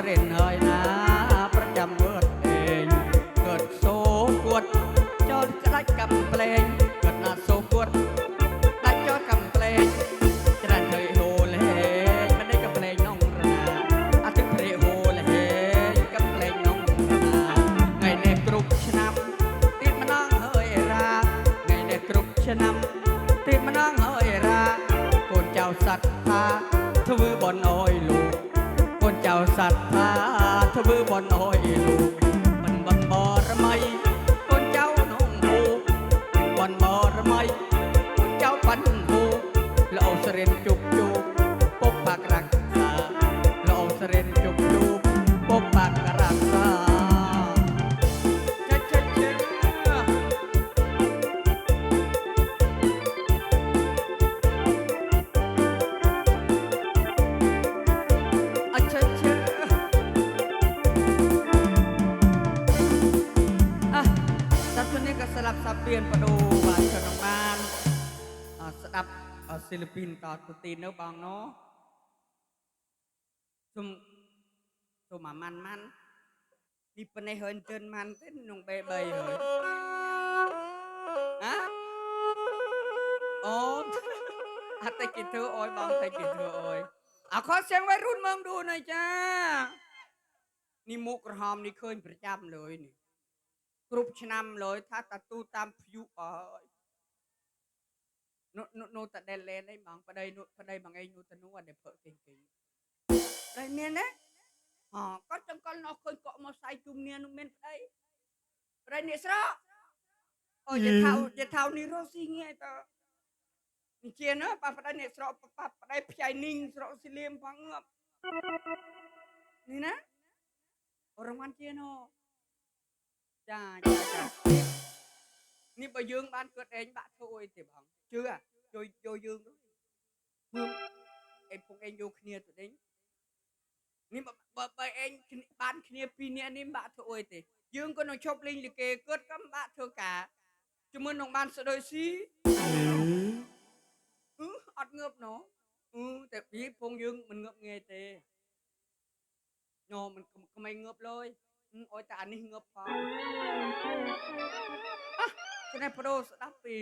ស្រិនហើយណាប្រចាំវត្តឯងកើតសូគាត់ចោតក្តាច់កំប្លែងកើតណាសូគាត់ដាច់ចោតកំប្លែងច្រើនឃើញហូលហេងមិនដេចកំប្លែងនងរាអាទិព្រេហូលហេងកំប្លែងនងរាថ្ងៃនេះគ្រប់ឆ្នាំទីម្ដងហើយរាថ្ងៃនេះគ្រប់ឆ្នាំទីម្ដងហើយរាកូនចៅសត្វថាធ្វើបនអើយលោក នចៅសត្វថាធ្វើបន់អយលោកមិន សាពៀនបដូបានក្នុងបានស្ដាប់សិលពីនតទៅទីនៅបងណូសុំសុំអាម៉ាន់ម៉ាន់ពីប៉ុណ្ណេះហើយជឿនម៉ាន់ទេក្នុងបេ3ហើយហ៎អូអត់តែគិតធ្វើអុយបងតែគិតធ្វើអុយអខសៀងវៃរុនមើងឌូណយចានេះមុខក្រហមនេះឃើញប្រចាំលើយនេះ គ្រប់ឆ្នាំលើយថាតាទូតាម view អើយនោះនោះនោះតដែលលេនអីបងប្តីនោះប្តីបងឯងនោះទៅនោះអត់ដែលភើគេងគេងតែមានទេអគាត់ចង្កល់នោះឃើញកក់មកសាយជុំនានោះមានប្តីប្តីនេះស្រកអូយថៅយថៅនេះរស់ស៊ីងាយតើនេះជាណាប៉ាប្តីនេះស្រកប៉ាប្តីផ្ញៃនីងស្រកស៊ីលៀមផងងាប់នេះណាអរងបានជាណូ ចាចាចានេះបើយើងបានគាត់ឯងបាក់ធ្វើអីទេបងជឿជួយយកយើងទៅមើលអេពុកឯងយកគ្នាទៅដេញនេះបើបើបើឯងគ្នាបានគ្នាពីរនាក់នេះមិនបាក់ធ្វើអីទេយើងក៏នឹងឈប់លេងលីកេគាត់ក៏មិនបាក់ធ្វើការជាមួយនឹងបានស្ដុយស៊ីអឺអត់ងើបណូអឺតែពីពងយើងមិនងើបងាយទេណូមិនក្មេងងើបលយ អឺអុយតែអានេះងើបផងឆ្នេះបដូរស្ដាប់ពី